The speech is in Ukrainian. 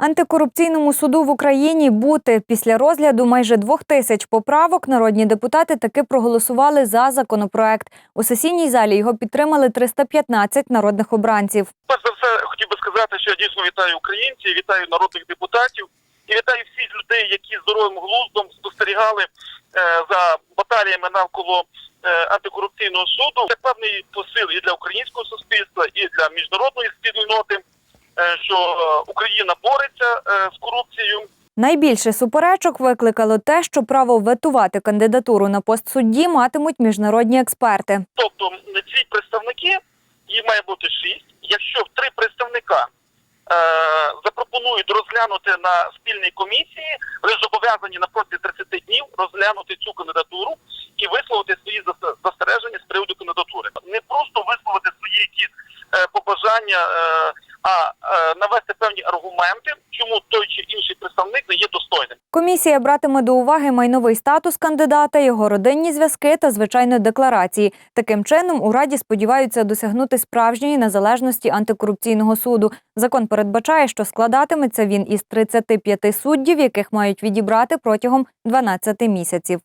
Антикорупційному суду в Україні бути після розгляду майже двох тисяч поправок народні депутати таки проголосували за законопроект. У сесійній залі його підтримали 315 народних обранців. Перш за все, хотів би сказати, що я дійсно вітаю українців, вітаю народних депутатів і вітаю всіх людей, які здоровим глуздом спостерігали е, за баталіями навколо е, антикорупційного суду. Це певний посил і для українського суспільства, і для міжнародної спільноти, що е, Україна бореться е, з корупцією. Найбільше суперечок викликало те, що право ветувати кандидатуру на пост судді матимуть міжнародні експерти. Тобто ці представники, їх має бути шість. Якщо три представника е, запропонують розглянути на спільній комісії, вони зобов'язані на протязі 30 днів розглянути цю кандидатуру і висловити свої зас- застереження з приводу кандидатури. Не просто висловити свої якісь е, побажання, а навести певні аргументи, чому той чи інший представник не є достойним. Комісія братиме до уваги майновий статус кандидата, його родинні зв'язки та звичайно декларації. Таким чином у раді сподіваються досягнути справжньої незалежності антикорупційного суду. Закон передбачає, що складатиметься він із 35 суддів, яких мають відібрати протягом 12 місяців.